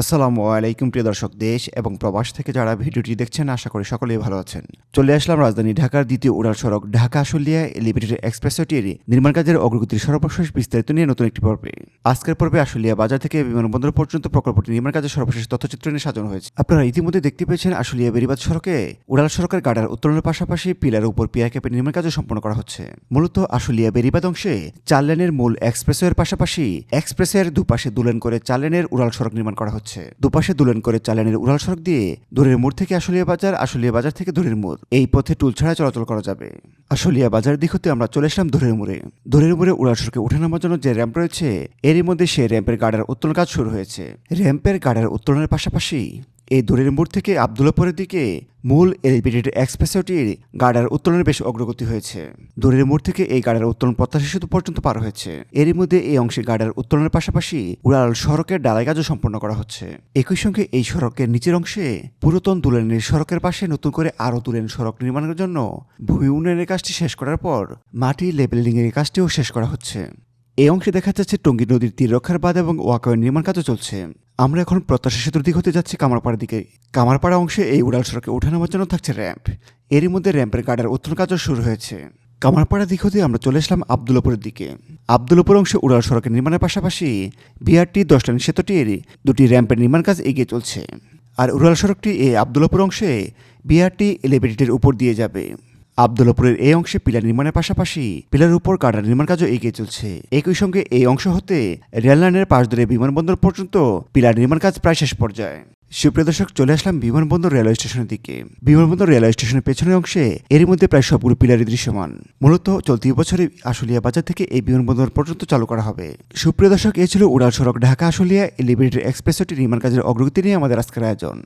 আসসালামু আলাইকুম প্রিয় দর্শক, দেশ এবং প্রবাস থেকে যারা ভিডিওটি দেখছেন, আশা করি সকলেই ভালো আছেন। চলে আসলাম রাজধানী ঢাকার দ্বিতীয় উড়াল সড়ক ঢাকা আশুলিয়া এলিভেটেড এক্সপ্রেসওটির নির্মাণ কাজের অগ্রগতির সর্বশেষ বিস্তারিত নিয়ে নতুন একটি পর্বে। আজকের পর্বে আশুলিয়া বাজার থেকে বিমানবন্দর পর্যন্ত প্রকল্পটি নির্মাণ কাজের সর্বশেষ তথ্যচিত্র নিয়ে সাজানো হয়েছে। আপনারা ইতিমধ্যে দেখতে পেয়েছেন, আশুলিয়া বেরিবাদ সড়কে উড়াল সড়কের গাডার উত্তোলনের পাশাপাশি পিলার উপর পিয়ার ক্যাপের নির্মাণ কাজও সম্পন্ন করা হচ্ছে। মূলত আশুলিয়া বেরিবাদ অংশে চার লেনের মূল এক্সপ্রেসওয়ের পাশাপাশি এক্সপ্রেসের দুপাশে দুলেন করে চার লেনের উড়াল সড়ক নির্মাণ করা হচ্ছে। দুপাশে দুলেন করে চালানের লেনের উড়াল সড়ক দিয়ে দূরের মোড় থেকে আশুলিয়া বাজার আশুলিয়া বাজার থেকে দূরের মোড়। এই পথে টুল ছাড়া চলাচল করা যাবে। আশুলিয়া বাজার দিক হতে আমরা চলে এসলাম দূরের মোড়ে। দূরের মোড়ে উড়াল সড়কে উঠে নামার জন্য যে র্যাম্প রয়েছে, এরই মধ্যে সেই র্যাম্পের গার্ডার উত্তোলন কাজ শুরু হয়েছে। র্যাম্পের গার্ডার উত্তোলনের পাশাপাশি এই দূরের মোড় থেকে আবদুল্লাপুরের দিকে মূল এলিভেটেড এক্সপ্রেসওটির গার্ডার উত্তোলনের বেশ অগ্রগতি হয়েছে। দূরের মোড় থেকে এই গার্ডার উত্তোলন প্রত্যাশী সেতু পর্যন্ত পার হয়েছে। এরই মধ্যে এই অংশে গার্ডার উত্তোলনের পাশাপাশি উড়াল সড়কের ডালাই কাজও সম্পন্ন করা হচ্ছে। একই সঙ্গে এই সড়কের নিচের অংশে পুরাতন দুলেনের সড়কের পাশে নতুন করে আরও দুলেন সড়ক নির্মাণের জন্য ভূমি উন্নয়নের কাজটি শেষ করার পর মাটি লেবেলিং এর কাজটিও শেষ করা হচ্ছে। এই অংশে দেখা যাচ্ছে টঙ্গী নদীর তীর রক্ষার বাঁধ এবং ওয়াকওয়ের নির্মাণ কাজও চলছে। আমরা এখন প্রত্যাশা সেতুর দিক হতে যাচ্ছি কামারপাড়ার দিকে। কামারপাড়া অংশে এই উড়াল সড়কে উঠে নামার জন্য থাকছে র্যাম্প। এরই মধ্যে র্যাম্পের গার্ডার উত্তোলন কাজও শুরু হয়েছে। কামারপাড়া দিক হতে আমরা চলে আসলাম আবদুল্লাপুরের দিকে। আবদুল্লাপুর অংশে উড়াল সড়কের নির্মাণের পাশাপাশি বিআরটি দশ লাইন সেতুটির দুটি র্যাম্পের নির্মাণ কাজ এগিয়ে চলছে। আর উড়াল সড়কটি এই আবদুল্লাপুর অংশে বিআরটি এলিভেটেডের উপর দিয়ে যাবে। আবদুল্লাপুরের এই অংশে পিলার নির্মাণের পাশাপাশি পিলার উপর কাটার নির্মাণ কাজও এগিয়ে চলছে। একই সঙ্গে এই অংশ হতে রেল লাইনের পাশ ধরে বিমানবন্দর পর্যন্ত পিলার নির্মাণ কাজ প্রায় শেষ পর্যায়ে। সুপ্রিয় দর্শক, চলে আসলাম বিমানবন্দর রেলওয়ে স্টেশনের দিকে। বিমানবন্দর রেলওয়ে স্টেশনের পেছনের অংশে এরই মধ্যে প্রায় সবগুলো পিলারই দৃশ্যমান। মূলত চলতি বছরে আশুলিয়া বাজার থেকে এই বিমানবন্দর পর্যন্ত চালু করা হবে। সুপ্রিয় দর্শক, এ ছিল উড়াল সড়ক ঢাকা আশুলিয়া এলিভেটেড এক্সপ্রেসটি নির্মাণ কাজের অগ্রগতি নিয়ে আমাদের আজকের আয়োজন।